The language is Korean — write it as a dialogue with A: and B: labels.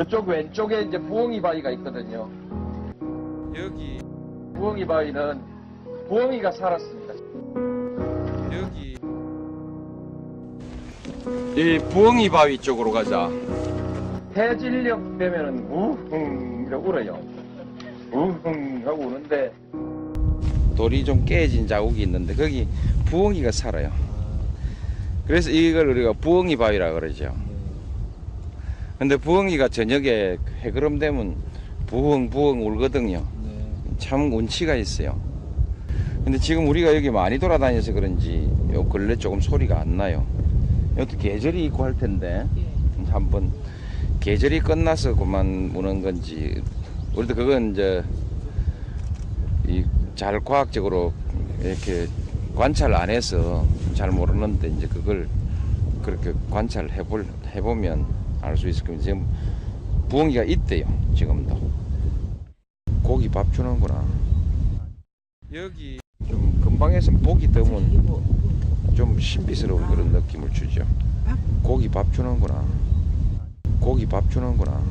A: 이쪽 왼쪽에 이제 부엉이 바위가 있거든요.
B: 여기
A: 부엉이 바위는 부엉이가 살았습니다.
B: 여기 이 부엉이 바위 쪽으로 가자.
A: 해질녘 되면은 우흥 이러고 울어요. 우흥 하고 우는데
B: 돌이 좀 깨진 자국이 있는데 거기 부엉이가 살아요. 그래서 이걸 우리가 부엉이 바위라 그러죠. 근데 부엉이가 저녁에 해그름 되면 부엉 부엉 울거든요. 참 운치가 있어요. 근데 지금 우리가 여기 많이 돌아다녀서 그런지 요 근래 조금 소리가 안 나요. 여기 계절이 있고 할 텐데 한번 계절이 끝나서 그만 우는 건지 우리도 그건 이제 이 잘 과학적으로 이렇게 관찰 안 해서 잘 모르는데 이제 그걸 그렇게 관찰해 볼 해보면 알 수 있을 겁니다. 지금 부엉이가 있대요. 지금도 고기 밥 주는구나. 여기 좀 근방에서 보기 드문 좀 신비스러운 그런 느낌을 주죠. 고기 밥 주는구나. 고기 밥 주는구나.